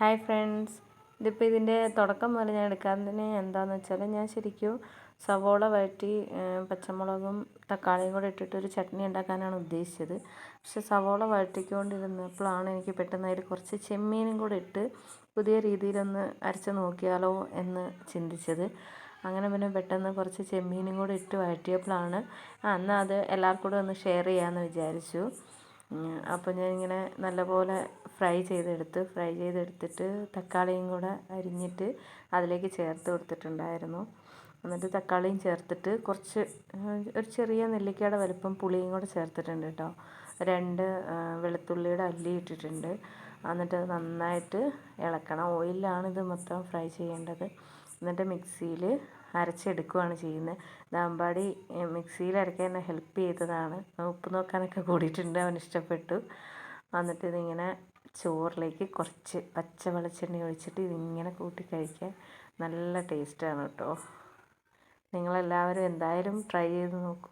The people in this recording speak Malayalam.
Hi friends. ഇതിപ്പോൾ ഇതിന്റെ തുടക്കം മുതൽ ഞാൻ എടുക്കാത്തതിന് എന്താണെന്ന് വെച്ചാൽ ഞാൻ ശരിക്കും സവോള വഴറ്റി പച്ചമുളകും തക്കാളിയും കൂടെ ഇട്ടിട്ട് ഒരു ചട്നി ഉണ്ടാക്കാനാണ് ഉദ്ദേശിച്ചത്. പക്ഷെ സവോള വഴറ്റിക്കൊണ്ടിരുന്നപ്പോഴാണ് എനിക്ക് പെട്ടെന്ന് അതിൽ കുറച്ച് ചെമ്മീനും കൂടെ ഇട്ട് പുതിയ രീതിയിലൊന്ന് അരച്ച് നോക്കിയാലോ എന്ന് ചിന്തിച്ചത്. അങ്ങനെ പിന്നെ പെട്ടെന്ന് കുറച്ച് ചെമ്മീനും കൂടെ ഇട്ട് വഴറ്റിയപ്പോഴാണ് എന്നാൽ അത് എല്ലാവർക്കും കൂടെ ഒന്ന് ഷെയർ ചെയ്യാമെന്ന് വിചാരിച്ചു. അപ്പോൾ ഞാനിങ്ങനെ നല്ലപോലെ ഫ്രൈ ചെയ്തെടുത്ത് ഫ്രൈ ചെയ്തെടുത്തിട്ട് തക്കാളിയും കൂടെ അരിഞ്ഞിട്ട് അതിലേക്ക് ചേർത്ത് കൊടുത്തിട്ടുണ്ടായിരുന്നു. എന്നിട്ട് തക്കാളിയും ചേർത്തിട്ട് കുറച്ച് ഒരു ചെറിയ നെല്ലിക്കയുടെ വലുപ്പം പുളിയും കൂടെ ചേർത്തിട്ടുണ്ട് കേട്ടോ. രണ്ട് വെളുത്തുള്ളിയുടെ അല്ലി ഇട്ടിട്ടുണ്ട്. എന്നിട്ട് നന്നായിട്ട് ഇളക്കണം. ഓയിലാണ് ഇത് മൊത്തം ഫ്രൈ ചെയ്യേണ്ടത്. എന്നിട്ട് മിക്സിയിൽ അരച്ചെടുക്കുകയാണ് ചെയ്യുന്നത്. ദാമ്പാടി മിക്സിയിൽ അരയ്ക്കാൻ എന്നെ ഹെൽപ്പ് ചെയ്തതാണ്. ഉപ്പ് നോക്കാനൊക്കെ കൂടിയിട്ടുണ്ട് അവൻ ഇഷ്ടപ്പെട്ടു. എന്നിട്ട് ഇതിങ്ങനെ ചോറിലേക്ക് കുറച്ച് പച്ച വെളിച്ചെണ്ണ ഒഴിച്ചിട്ട് ഇതിങ്ങനെ കൂട്ടി കഴിക്കാൻ നല്ല ടേസ്റ്റാണ് കേട്ടോ. നിങ്ങളെല്ലാവരും എന്തായാലും ട്രൈ ചെയ്ത് നോക്കൂ.